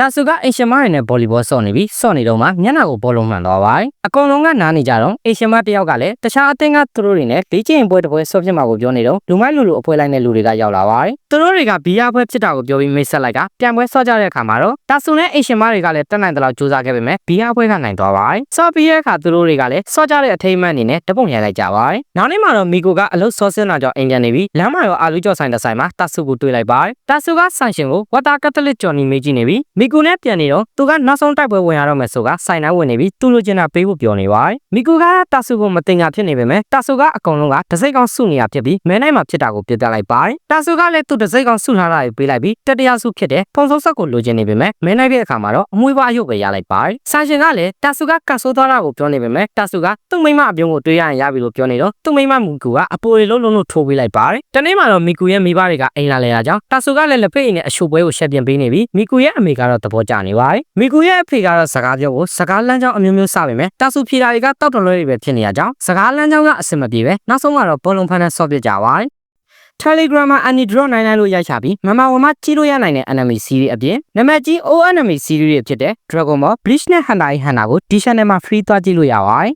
တာဆူကအင်ရှင်မရနဲ့ဘောလီဘောဆော့နေပြီးဆော့နေတော့မှမျက်နှာကိုဘောလုံးမှန်သွားပါတယ်အကောင်လုံးကနားနေကြတော့အင်ရှင်မတစ်ယောက်ကလည်းတခြားအသင်းကသူတို့တွေနဲ့လေ့ကျင့်ရင်ပွဲတစ်ပွဲဆော့ဖြစ်မှာကိုပြောနေတော့လူမိုက်လူလူအဖွဲလိုက်တဲ့လူတွေကရောက်လာပါတယ်သူတို့တွေကဘီယာပွဲဖြစ်တာကိုပြောပြီးမိတ်ဆက်လိုက်ကပြန်ပွဲဆော့ကြတဲ့အခါမှာတော့တာဆူနဲ့အင်ရှင်မတွေကလည်းတက်နိုင်တဲ့လောက်စူးစမ်းခဲ့ပေမဲ့ဘီယာပွဲကနိုင်သွားပါတယ်ဆော့ပြီးတဲ့အခါသူတို့တွေကလည်းဆော့ကြတဲ့အထိမ်းအမှတ်အနေနဲ့တပုံရိုက်လိုက်ကြပါတယ်နောက်နေ့မှာတော့မီကိုကအလုတ်ဆော့စင်းလာကြောင်းအင်ဂျင်နေပြီးလမ်းမှာရောအာလူကျော်ဆိုင်တဲ့ဆိုင်မှာတာဆူကိုတွေ့လိုက်ပါတယ်တာဆူကဆန်ရှင်ကိုဝတာကက်သလစ်ဂျော်နီမေးကြည့်နေပြီးမီကိုနဲ့ပြန်နေတော့သူကနောက်ဆုံးတိုက်ပွဲဝင်ရတော့မယ်ဆိုကဆိုင်တိုင်းဝင်နေပြီးသူ့လိုချင်တာပေးဖို့ပြောနေပါတယ်မီကိုကတာဆူကိုမတင်ညာဖြစ်နေပေမဲ့တာဆူကအကုန်လုံးကတစိမ့်ကောင်စုနေရဖြစ်ပြီးမဲနိုင်မှာဖြစ်တာကိုပြပြလိုက်ပါတယ်တာဆူကလည်းသူ့တစိမ့်ကောင်စုထားတာကိုပေးလိုက်ပြီးတတရားစုဖြစ်တဲ့ဖုံစုံဆက်ကိုလိုချင်နေပေမဲ့မဲနိုင်တဲ့အခါမှာတော့အမွေးပွားအယုတ်ပဲရလိုက်ပါတယ်ဆန်ရှင်ကလည်းတာဆူကကတ်ဆိုးသွားတာကိုပြောနေပေမဲ့တာဆူကသူ့မိမအပြုံးကိုတွေးရရင်ရပြီလို့ပြောနေတော့သူ့မိမမူကူကအပိုရီလုံးလုံးလို့ထိုးပေးလိုက်ပါတယ်တနေ့မှာတော့မီကူရဲ့မိဘတွေကအိမ်လာလဲတာကြောင့်တာဆူကလည်းလက်ဖက်ရည်နဲ့အရှုပ်ပွဲကိုရှက်ပြင်ပေးနေပြီးမီကူရဲ့အမေကတော့သဘောကျနေပါတယ်မီကူရဲ့အဖေကတော့စကားပြောဖို့စကားလမ်းကြောင်းအမျိုးမျိုးစပေမဲ့တာဆူဖြေတာတွေကတောက်တော်လွဲတွေပဲဖြစ်နေရကြောင်းစကားလမ်းကြောင်းကအဆင်မပြေပဲနောက်ဆုံးကတော့ဘောလုံးဖန်နဲ့ဆော့ပြကြပါတယ် Telegram မှာ Annie Draw နိုင်နိုင်လို့ရိုက်ချပြီးမမဝမကြီးလို့ရနိုင်တဲ့ enemy series အပြင်နံပါတ်ကြီး O enemy series တွေဖြစ်တဲ့ Dragon Ball Bleach နဲ့ Hunter x Hunter ကို D channel မှာ free သွားကြည့်လို့ရပါတယ်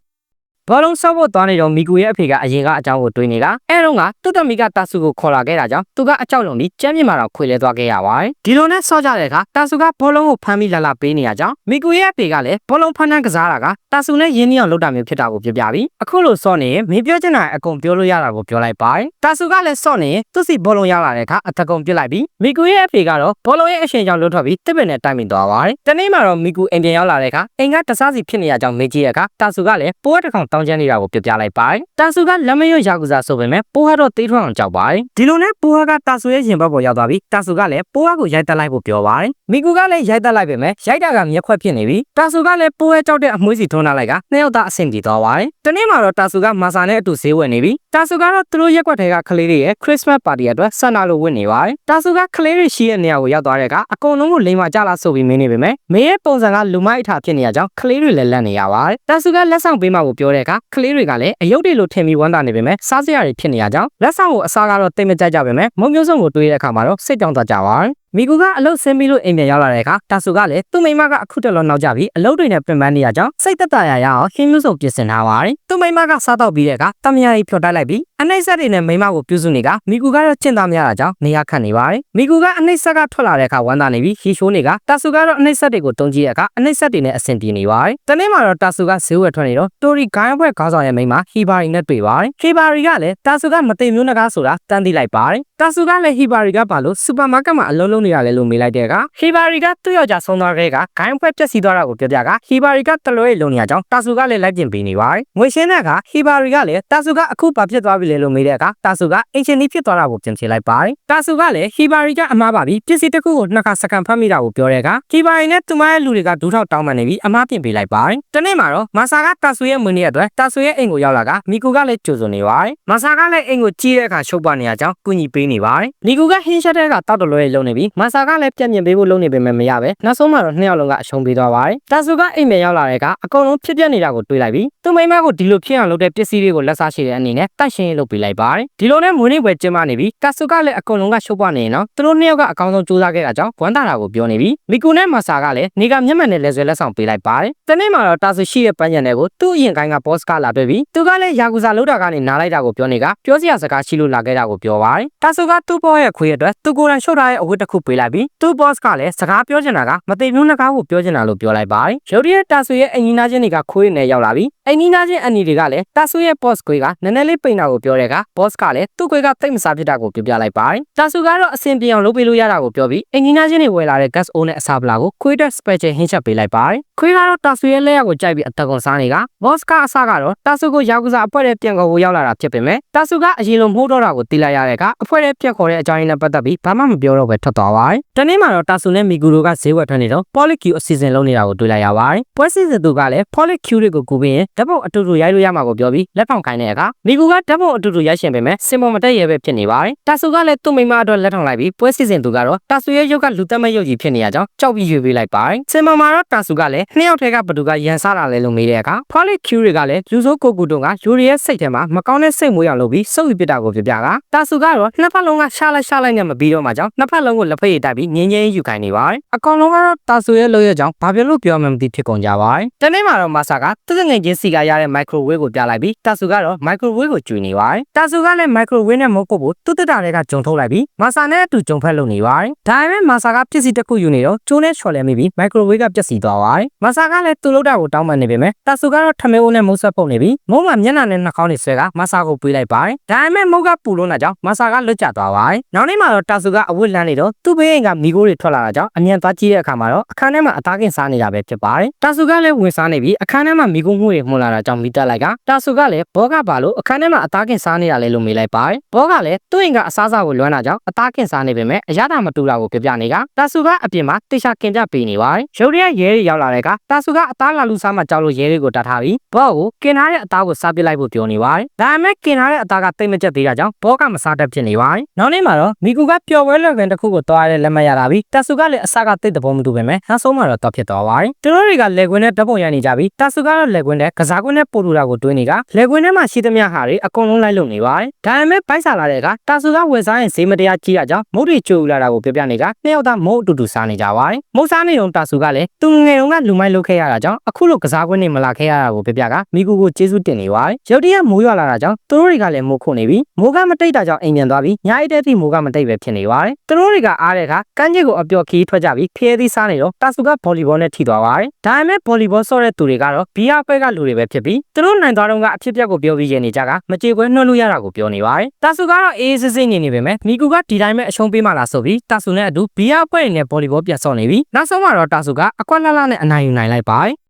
ဘောလုံးဆော့ဖို့သွားနေတော့မီကူရဲ့အဖေကအရင်ကအကြောင်းကိုတွေးနေတာအဲတော့ကသူ့တမီကတာဆူကိုခေါ်လာခဲ့တာကြောင့်သူကအကြောက်လုံးပြီးကျမ်းမြေမှာတော့ခွေလဲသွားခဲ့ရပါတယ်ဒီလိုနဲ့ဆော့ကြတဲ့အခါတာဆူကဘောလုံးကိုဖမ်းပြီးလာလာပေးနေရကြောင်းမီကူရဲ့အဖေကလည်းဘောလုံးဖမ်းနှံကစားတာကတာဆူနဲ့ရင်းနှီးအောင်လုပ်တာမျိုးဖြစ်တာကိုပြပြပြီးအခုလိုဆော့နေရင်မင်းပြောချင်တာအကုန်ပြောလို့ရတာကိုပြောလိုက်ပါတယ်တာဆူကလည်းဆော့နေရင်သူ့စီဘောလုံးရောက်လာတဲ့အခါအတကုံပြစ်လိုက်ပြီးမီကူရဲ့အဖေကတော့ဘောလုံးရဲ့အရှင်ကြောင့်လွတ်ထွက်ပြီးတစ်ပင်နဲ့တိုင်ပင်သွားပါတယ်တနေ့မှာတော့မီကူအိမ်ပြန်ရောက်လာတဲ့အခါအိမ်ကတစားစီဖြစ်နေရကြောင်းမေးကြည့်တဲ့အခါတာဆူကလည်းပိုးတစ်ကောင်တောင်းကျမ်းနေတာကိုပြပြလိုက်ပါတယ်တာဆူကလက်မရွတ်ရာကူစာဆိုပေမဲ့ပိုးကတော့တေးထွန်းအောင်ကြောက်ပါတယ်ဒီလိုနဲ့ပိုးကတာဆူရဲ့ရင်ဘတ်ပေါ်ရောက်သွားပြီးတာဆူကလည်းပိုးကိုရိုက်တက်လိုက်ဖို့ပြောပါတယ်မီကူကလည်းရိုက်တက်လိုက်ပေမဲ့ရိုက်တာကမျက်ခွက်ဖြစ်နေပြီးတာဆူကလည်းပိုးရဲ့ကြောက်တဲ့အမွှေးစီထွန်းလာလိုက်ကနှစ်ယောက်သားအဆင်ပြေသွားပါတယ်တနေ့မှာတော့တာဆူကမာဆာနဲ့အတူဈေးဝယ်နေပြီးတာဆူကတော့သူတို့ရက်ကွက်ထဲကကလေးတွေရဲ့ Christmas party အတွက်ဆန္ဒလိုဝင်နေပါတယ်တာဆူကကလေးတွေရှိတဲ့နေရာကိုရောက်သွားတဲ့အခါအကုန်လုံးကိုလိမ်မာကြလာဆိုပြီးမင်းနေပေမဲ့မေရဲ့ပုံစံကလူမိုက်အထာဖြစ်နေရကြောင်းကလေးတွေလည်းလက်နေရပါတယ်တာဆူကလက်ဆောင်ပေးမှကိုပြောတဲ့အခါကလေးတွေကလည်းအယုတ်တွေလိုထင်ပြီးဝမ်းသာနေပေမဲ့စားစရာတွေဖြစ်နေရကြောင်းလက်ဆောင်ကိုအစားကတော့တိတ်မကြိုက်ကြပေမဲ့မုံမျိုးစုံကိုတွေးတဲ့အခါမှာတော့စိတ်ကြောင်သွားကြပါတယ် မီကူကအလုတ်ဆင်းပြီးလို့အိမ်ပြန်ရောက်လာတဲ့အခါတာဆူကလည်းသူ့မိမကအခုတလောနောက်ကြပြီးအလုတ်တွေနဲ့ပြင်ပန်းနေရကြောင်းစိတ်သက်သာရရအောင်ဟင်းမျိုးစုံပြင်ဆင်ထားပါတယ်သူ့မိမကစားတော့ပြီးတဲ့အခါတမယာကြီးဖြော်တိုက်လိုက်ပြီးအနှိမ့်ဆက်တွေနဲ့မိမကိုပြုစုနေကမီကူကတော့ကျင့်သားများတာကြောင့်နေရခတ်နေပါတယ်မီကူကအနှိမ့်ဆက်ကထွက်လာတဲ့အခါဝမ်းသာနေပြီးဟီရှိုးနေကတာဆူကတော့အနှိမ့်ဆက်တွေကိုတုံးကြည့်တဲ့အခါအနှိမ့်ဆက်တွေနဲ့အဆင်ပြေနေပါတယ်တနေ့မှာတော့တာဆူကဈေးဝယ်ထွက်နေတော့တိုရီဂိုင်းဘွဲခေါင်းဆောင်ရဲ့မိမဟီဘာရီနဲ့တွေ့ပါတယ်ဟီဘာရီကလည်းတာဆူကမသိမျိုးနဂါဆိုတာတန်းသိလိုက်ပါတယ် တာဆူကလည်းဟီဘာရီကပါလို့စူပါမားကတ်မှာအလုံးလုံးနေရတယ်လို့မေးလိုက်တဲ့အခါဟီဘာရီကသူ့ယောက်ျားဆုံးသွားခဲ့ကဂိုင်းဘွဲပြက်စီသွားတာကိုပြောပြကဟီဘာရီကတလွဲလုံနေရကြောင်းတာဆူကလည်းလိုက်ပြင်ပေးနေပါတယ်ငွေရှင်းတဲ့အခါဟီဘာရီကလည်းတာဆူကအခုဘာဖြစ်သွားပြီလဲလို့မေးတဲ့အခါတာဆူကအင်ရှင်နီးဖြစ်သွားတာကိုပြင်ဖြေလိုက်ပါတယ်တာဆူကလည်းဟီဘာရီကအမားပါပြီးပစ္စည်းတစ်ခုကိုနှစ်ခါစကန်ဖတ်မိတာကိုပြောတဲ့အခါဟီဘာရီနဲ့သူမရဲ့လူတွေကဒူးထောက်တောင်းပန်နေပြီးအမားပြင်ပေးလိုက်ပါတယ်တနေ့မှာတော့မာဆာကတာဆူရဲ့မွေးနေ့အတွက်တာဆူရဲ့အိမ်ကိုရောက်လာကမီကူကလည်းကြိုဆိုနေပါတယ်မာဆာကလည်းအိမ်ကိုကြီးတဲ့အခါရှုပ်ပါနေရကြောင်းကူညီပေးနေပါတယ်မီကူကဟင်းရှက်တဲ့အခါတောက်တလွဲလုံနေပြီးမာဆာကလည်းပြက်မြင်ပေးဖို့လုပ်နေပေမဲ့မရပဲနောက်ဆုံးမှာတော့နှစ်ယောက်လုံးကအရှုံးပေးသွားပါတယ်တာဆူကအိမ်ပြန်ရောက်လာတဲ့အခါအကုန်လုံးဖြစ်ပြနေတာကိုတွေးလိုက်ပြီး သူ့မိမကိုဒီလိုဖြစ်အောင်လုပ်တဲ့ပစ္စည်းတွေကိုလက်စားရှိတဲ့အနေနဲ့တန့်ရှင်းရေးလုပ်ပေးလိုက်ပါတယ်ဒီလိုနဲ့မွေးနေ့ပွဲကျင်းပနေပြီးတာဆူကလည်းအကုန်လုံးကရှုပ်ပါနေရင်တော့သူတို့နှစ်ယောက်ကအကောင်းဆုံးစူးစမ်းခဲ့တာကြောင့်ဝမ်းသာတာကိုပြောနေပြီးမီကူနဲ့မာဆာကလည်းနေကမျက်မှန်နဲ့လက်ဆွဲလက်ဆောင်ပေးလိုက်ပါတယ်တနေ့မှာတော့တာဆူရှိတဲ့ပန်းချန်တွေကိုသူ့အရင်ကိုင်းကဘော့စကလာတွေ့ပြီးသူကလည်းယာကူဇာလောက်တာကနေနားလိုက်တာကိုပြောနေကပြောစရာစကားရှိလို့လာခဲ့တာကိုပြောပါတယ်တာဆူကသူ့ဘောရဲ့ခွေးအတွက်သူကိုယ်တိုင်ရှုပ်ထားတဲ့အဝတ်တစ်ခုပေးလိုက်ပြီးသူ့ဘော့စကလည်းစကားပြောချင်တာကမသိမျိုးနှကားကိုပြောချင်တာလို့ပြောလိုက်ပါတယ်ရုတ်တရက်တာဆူရဲ့အင်ဂျင်နာချင်းတွေကခွေးနဲ့ရောက်လာပြီးအင်ဂျင်နာချင်းအန်နီတွေကလည်းတာဆူရဲ့ boss ခွေးကနည်းနည်းလေးပိန်တာကိုပြောတဲ့က boss ကလည်းသူ့ခွေးကတိတ်မစားဖြစ်တာကိုပြောပြလိုက်ပါတယ်တာဆူကတော့အဆင်ပြေအောင်လုပ်ပေးလို့ရတာကိုပြောပြီးအင်ဂျင်နာချင်းတွေဝယ်လာတဲ့ gas o နဲ့အစာပလာကိုခွေးတက် special ဟင်းချက်ပေးလိုက်ပါတယ်ခွေးကတော့တာဆူရဲ့လက်ရကိုကြိုက်ပြီးအသက်ကုန်စားနေက boss ကအစကတော့တာဆူကိုယာကူဇာအဖွဲ့တဲ့ပြန်ခေါ်ဖို့ရောက်လာတာဖြစ်ပေမဲ့တာဆူကအရင်လိုမဟုတ်တော့တာကိုသိလိုက်ရတဲ့ကအဖွဲ့တဲ့ပြန်ခေါ်တဲ့အကြောင်းရင်းနဲ့ပတ်သက်ပြီးဘာမှမပြောတော့ပဲထွက်သွားပါတယ်တနေ့မှာတော့တာဆူနဲ့မီဂူရိုကဈေးဝယ်ထွက်နေတော့ Poly Q အစီအစဉ်လုပ်နေတာကိုတွေ့လိုက်ရပါတယ်ပွဲစီစဉ်သူကလည်း Poly Q တွေကိုကူပြီးရင်ဓတ်ပုံအတူတူရိုက်လို့ရမှာကိုပြောပြီးလက်ထောင်ခိုင်းတဲ့အခါမိကူကဓာတ်ပုံအတူတူရိုက်ရှင်ပေမဲ့စင်ပေါ်မတက်ရဲပဲဖြစ်နေပါတယ်တာဆူကလည်းသူ့မိမအတွက်လက်ထောင်လိုက်ပြီးပွဲစီစဉ်သူကတော့တာဆူရဲ့ရုပ်ကလူသက်မဲ့ရုပ်ကြီးဖြစ်နေရကြောင်းကြောက်ပြီးရွေပေးလိုက်ပါတယ်စင်ပေါ်မှာတော့တာဆူကလည်းနှစ်ယောက်ထဲကဘသူကရန်စားတာလဲလို့မေးတဲ့အခါဖော်လီကျူတွေကလည်းလူစိုးကိုကူတုံကယူရီရဲ့စိတ်ထဲမှာမကောင်းတဲ့စိတ်မွေးအောင်လုပ်ပြီးစုပ်ယူပစ်တာကိုပြပြကတာဆူကတော့နှစ်ဖက်လုံးကရှားလိုက်ရှားလိုက်နဲ့မပြီးတော့မှကြောင်းနှစ်ဖက်လုံးကိုလက်ဖက်ရည်တိုက်ပြီးငင်းငင်းယူခိုင်းနေပါတယ်အကောင်လုံးကတော့တာဆူရဲ့လို့ရကြောင်းဘာပြောလို့ပြောမှမသိဖြစ်ကုန်ကြပါတယ်တနေ့မှာတော့မာဆာကသူ့ငယ်ချင်းစီကရတဲ့မိုက်ခရိုဝေးကိုပြလိုက်ပြီးတာဆူကတော့မိုက်ခရိုဝေးကိုကျွေနေပါတယ်တာဆူကလည်းမိုက်ခရိုဝေးနဲ့မဟုတ်ဖို့သူ့တက်တာတွေကဂျုံထုတ်လိုက်ပြီးမာဆာနဲ့အတူဂျုံဖက်လုပ်နေပါတယ်ဒါပေမဲ့မာဆာကပစ္စည်းတစ်ခုယူနေတော့ကျိုးနဲ့ချော်လဲမိပြီးမိုက်ခရိုဝေးကပျက်စီးသွားပါတယ်မာဆာကလည်းသူ့လောက်တာကိုတောင်းပန်နေပေမဲ့တာဆူကတော့ထမဲအိုးနဲ့မုတ်ဆက်ပုတ်နေပြီးမုံမှာမျက်နှာနဲ့နှာခေါင်းတွေဆွဲကမာဆာကိုပေးလိုက်ပါတယ်ဒါပေမဲ့မုတ်ကပူလို့နာကြောင့်မာဆာကလွတ်ကျသွားပါတယ်နောက်နေ့မှာတော့တာဆူကအဝတ်လန်းနေတော့သူ့ဘေးအိမ်ကမိခိုးတွေထွက်လာတာကြောင့်အမြန်သွားကြည့်တဲ့အခါမှာတော့အခန်းထဲမှာအသားကင်စားနေတာပဲဖြစ်ပါတယ်တာဆူကလည်းဝင်စားနေပြီးအခန်းထဲမှာမိခိုးမှုတွေမှုန်လာတာကြောင့်မိတက်လိုက်ကတာဆူကလည်းဘောကပါလို့အခန်းထဲမှာအသားကင်စားနေတာလဲလို့မေးလိုက်ပါတယ်ဘောကလည်းသူ့အိမ်ကအစားအစာကိုလွမ်းတာကြောင့်အသားကင်စားနေပေမဲ့အရသာမတူတာကိုပြပြနေကတာဆူကအပြင်မှာတေချာကင်ပြပေးနေပါတယ်ရုပ်ရည်ရဲတွေရောက်လာတဲ့ကတာဆူကအသားလာလူစားမှကြောက်လို့ရဲတွေကိုတတ်ထားပြီးဘောကိုကင်ထားတဲ့အသားကိုစားပစ်လိုက်ဖို့ပြောနေပါတယ်ဒါပေမဲ့ကင်ထားတဲ့အသားကတိတ်မကျက်သေးတာကြောင့်ဘောကမစားတတ်ဖြစ်နေပါတယ်နောက်နေ့မှာတော့မီကူကပျော်ပွဲလွယ်ကန်တစ်ခုကိုတွားရတဲ့လက်မှတ်ရလာပြီးတာဆူကလည်းအစားကတိတ်တဘောမတူပေမဲ့နောက်ဆုံးမှာတော့တော့ဖြစ်သွားပါတယ်သူတို့တွေကလက်ကွင်းနဲ့ဓာတ်ပုံရနေကြပြီးတာဆူကတော့လက်ကွင်းနဲ့ကစားကွင်းနဲ့ပို့လူတာကိုတွင်းနေကလက်ကွင်းထဲမှာရှိသမျှဟာတွေအကုန်လုံးလိုက်လုံနေပါတယ်ဒါပေမဲ့ပိုက်စားလာတဲ့အခါတာဆူကဝယ်စားရင်ဈေးမတရားကြီးတာကြောင့်မုတ်တွေချိုးလာတာကိုပြပြနေကနှစ်ယောက်သားမုတ်အတူတူစားနေကြပါတယ်မုတ်စားနေတော့တာဆူကလည်းသူငယ်တုန်းကလူမိုက်လုပ်ခဲ့ရတာကြောင့်အခုလိုကစားကွင်းနေမလာခဲ့ရတာကိုပြပြကမိကူကိုကျေးဇူးတင်နေပါတယ်ရုတ်တရက်မိုးရွာလာတာကြောင့်သူတို့တွေကလည်းမိုးခုန်နေပြီးမိုးကမတိတ်တာကြောင့်အိမ်ပြန်သွားပြီးညအိတ်တဲ့အထိမိုးကမတိတ်ပဲဖြစ်နေပါတယ်သူတို့တွေကအားတဲ့အခါကမ်းခြေကိုအပျော်ခီးထွက်ကြပြီးဖျဲသီးစားနေတော့တာဆူကဗော်လီဘောနဲ့ထိသွားပါတယ်ဒါပေမဲ့ဗော်လီဘောဆော့တဲ့သူတွေကတော့ဘီယာပွဲကလူတွေပဲဖြစ်ပြီးသူတို့နိုင်သွားတော့ကအဖြစ်အပျက်ကိုပြောပြီးရနေကြကမကြေပွဲနှွှတ်လို့ရတာကိုပြောနေပါတယ်တာဆူကတော့အေးအေးဆေးဆေးနေနေပေမဲ့မီကူကဒီတိုင်းပဲအရှုံးပေးမှလာဆိုပြီးတာဆူနဲ့အတူဘီယာပွဲနဲ့ဗော်လီဘောပြန်ဆော့နေပြီးနောက်ဆုံးမှာတော့တာဆူကအကွက်လှလှနဲ့အနိုင်ယူနိုင်လိုက်ပါတယ်